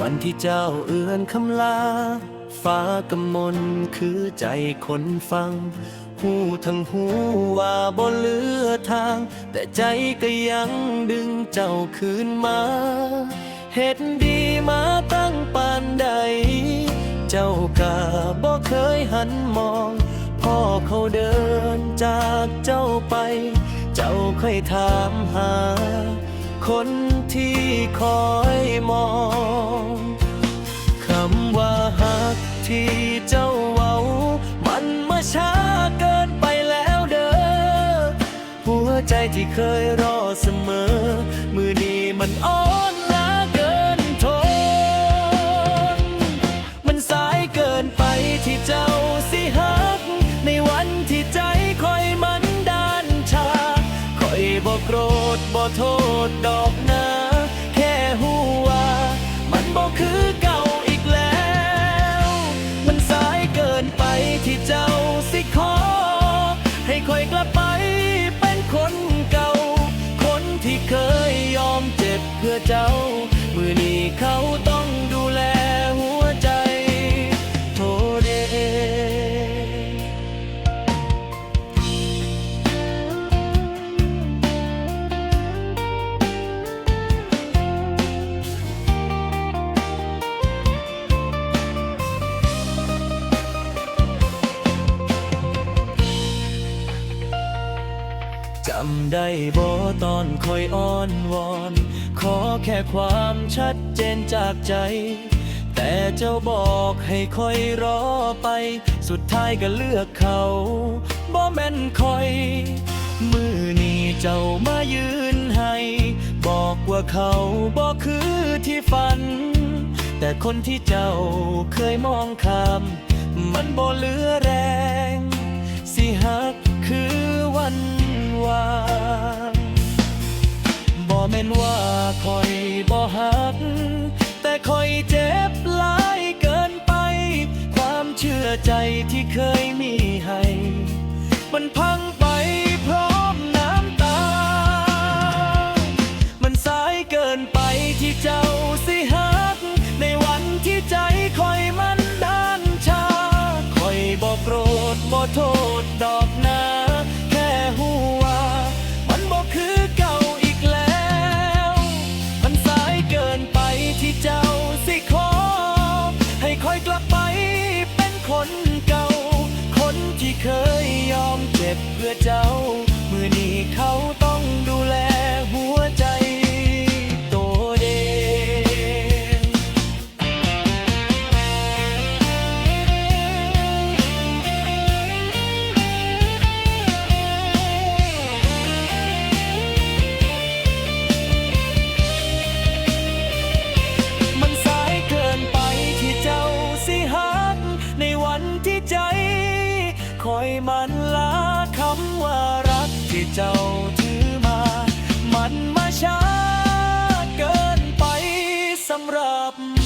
วันที่เจ้าเอื้อนคำลา ฟ้ากำมนคือใจคนฟัง หูทั้งหูว่าบ่เลือทาง แต่ใจก็ยังดึงเจ้าคืนมาเหตุดีมาตั้งปานใด เจ้ากะบ่เคยหันมอง พ่อเขาเดินจากเจ้าไป เจ้าค่อยถามหา คนที่คอยมอง คำว่าหักที่เจ้าเว้า มันมาช้าเกินไปแล้วเด้อ หัวใจที่เคยรอเสมอ มือนี้มันอ่อน โกรธบอกโทษดอกนะ แค่หูว่า มันบอกคือ จำได้บ่ตอนคอยอ้อนวอน ขอแค่ความชัดเจนจากใจ แต่เจ้าบอกให้คอยรอไป สุดท้ายก็เลือกเขาบ่แม่นคอย มือนี้เจ้ามายืนให้ บอกว่าเขาบ่คือที่ฝัน แต่คนที่เจ้าเคยมองข้ามมันบ่เหลือแรง สิหักคือวัน เคยมีให้ มันพังไปพร้อมน้ำตา มันสายเกินไปที่เจ้าสิหัก ในวันที่ใจคอยมันด้านชาคอยบอกโกรธบอกโทษ เป็นคนเก่า คนที่เคยยอมเจ็บเพื่อเจ้า ่เจ้าถือมา มันมาช้าเกินไปสำหรับ